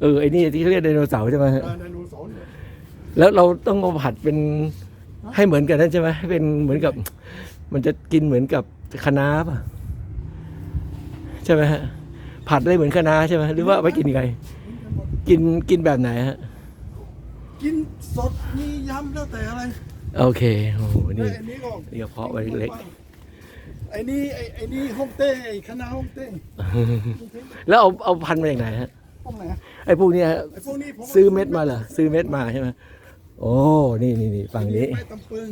เออไอ้นี่ที่เขาเรียกไดโนเสาร์ใช่ไหมฮะเออไดโนเสาร์เนี่ยแล้วเราต้องเอาผัดเป็นให้เหมือนกันนั่นใช่ไหมให้เป็นเหมือนกับ มันจะกินเหมือนกับคะน้าป่ะใช่ไหมฮะผัดได้เหมือนคะน้าใช่ไหมหรือว่าเอาไปกินยังไง กินกินแบบไหนฮะ กินสดมียำแล้วแต่อะไรโอเคโอ้โหนี่ไอ้นี่ก็นี่กระเพาะไว้เล็ก ไอ้นี่ไอ้ไอ้นี่ฮ่องเต้ไอ้คณะฮ่องเต้ แล้วเอาเอาพันธุ์มาจากไหนฮะ พวกไหนอะไอ้พวกเนี้ยไอ้พวกนี้ผมซื้อเม็ดมาเหรอซื้อเม็ดมาใช่ไหมโอ้นี่นี่นี่ฝั่งนี้ไม่ตำปึง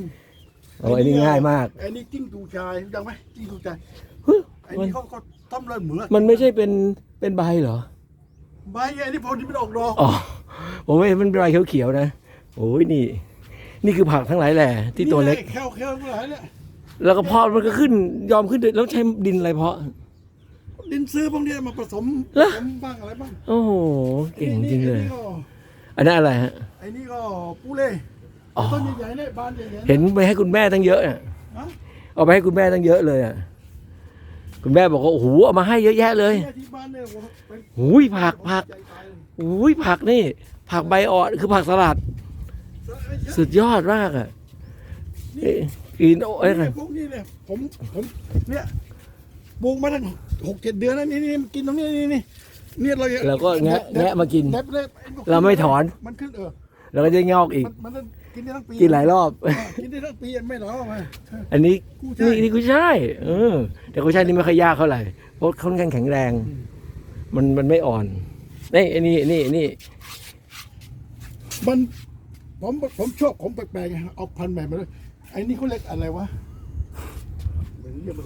โอ้อันนี้ง่ายมากไอ้นี่กิ้งตูชายรู้จักไหมกิ้งตูชายฮึไอ้มันนี่เขาเขาทำเลยเหมือนมันไม่ใช่เป็นเป็นใบเหรอใบไอ้นี่พอที่มันออกดอกอ๋อผมไม่เห็นมันเป็นใบเขียวๆนะโอ้ยนี่ นี่คือผักทั้งหลายแหล่ที่ตัวเล็กนี่ไงแควแควเมื่อไหร่เนี่ยแล้วก็เพาะมันก็ขึ้นยอมขึ้นแล้วใช้ดินอะไรเพาะ ดินซื้อพวกเนี้ยมาผสมเหรอผสมบ้างอะไรบ้างโอ้โห เก่งจริงเลย ไอ้นี่ก็อันนั้นอะไรฮะ ไอ้นี่ก็ปูเล่อ๋อ ต้นใหญ่ๆเนี่ยบานใหญ่ๆเห็นไปให้คุณแม่ตั้งเยอะอะฮะเอาไปให้คุณแม่ตั้งเยอะเลยอะ คุณแม่บอกว่าโอ้โหเอามาให้เยอะแยะเลยเนี่ยที่บ้านเนี่ยผมเป็นหูยผักผักใจตายเลยหูยผักนี่ ผักใบอ่อนคือผักสลัด สุดยอดมากอะเอ๊ะกินโอ้ยเนี่ยพวกนี้เนี่ยผมผมเนี่ย ปลูกมาตั้งหกเจ็ดเดือนแล้วนี่นี่มันกินตรงนี้นี่นี่เนี่ยเราเราก็แงะแงะมากิน แงะเลยอ้พวกเราไม่ถอน มันขึ้นเออแล้วก็จะงอกอีก มันมันกินได้ทั้งปีกินหลายรอบ เออกินได้ทั้งปีไม่หรอกมา อันนี้กุ้ยช่าย นี่นี่กุ้ยช่ายเออ แต่กุ้ยช่ายนี่ไม่ค่อยยากเท่าไหร่เพราะค่อนข้างแข็งแรง มันมันไม่อ่อนนี่อันนี้นี่นี่มันผมผมชอบของแปลกๆไงเอาพันธุ์ใหม่มาเลยไอ้นี่เขาเรียกอะไรวะ เหมือ